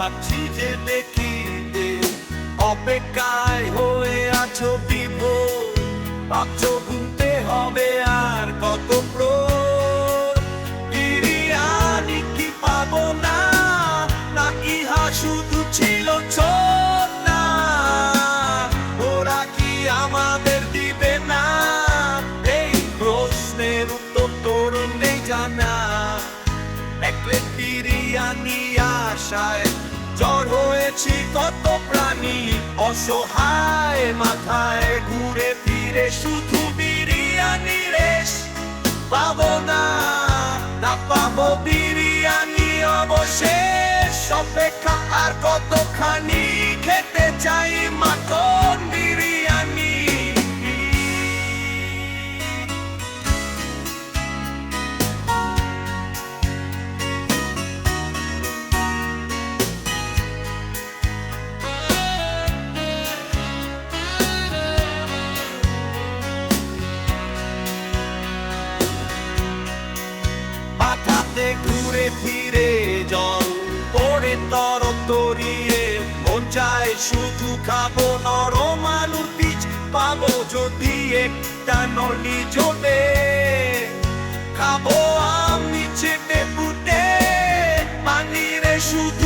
ভাবছি যে দেখিতে। অপেক্ষায় হয়ে আছো দিব ভাবছ ঘুমতে হবে আর কত প্রোর বিরিয়ানি কি পাবো না? নাকি হা শুধু ছিল না? ওরা কি আমাদের দিবে না? এই প্রশ্নের উত্তর তোর নেই জানা। প্লেট নিয়ে আশায়। জ্বর হয়েছি, কত প্রাণী অসহায় মাথায়। ঘুরে ফিরে শুধু বিরিয়ানি রেশ। পাবো না না পাবো বিরিয়ানি অবশেষ। অপেক্ষা আর কতখানি চাঁদে ঘুরে ফিরে জল পরে তর তরিয়ে, মন চায় শুধু খাব নরম আলুর পিচ পাবো যদি একটা নলি জোটে খাব আমি চেপে ফুটে পানিরে শুধু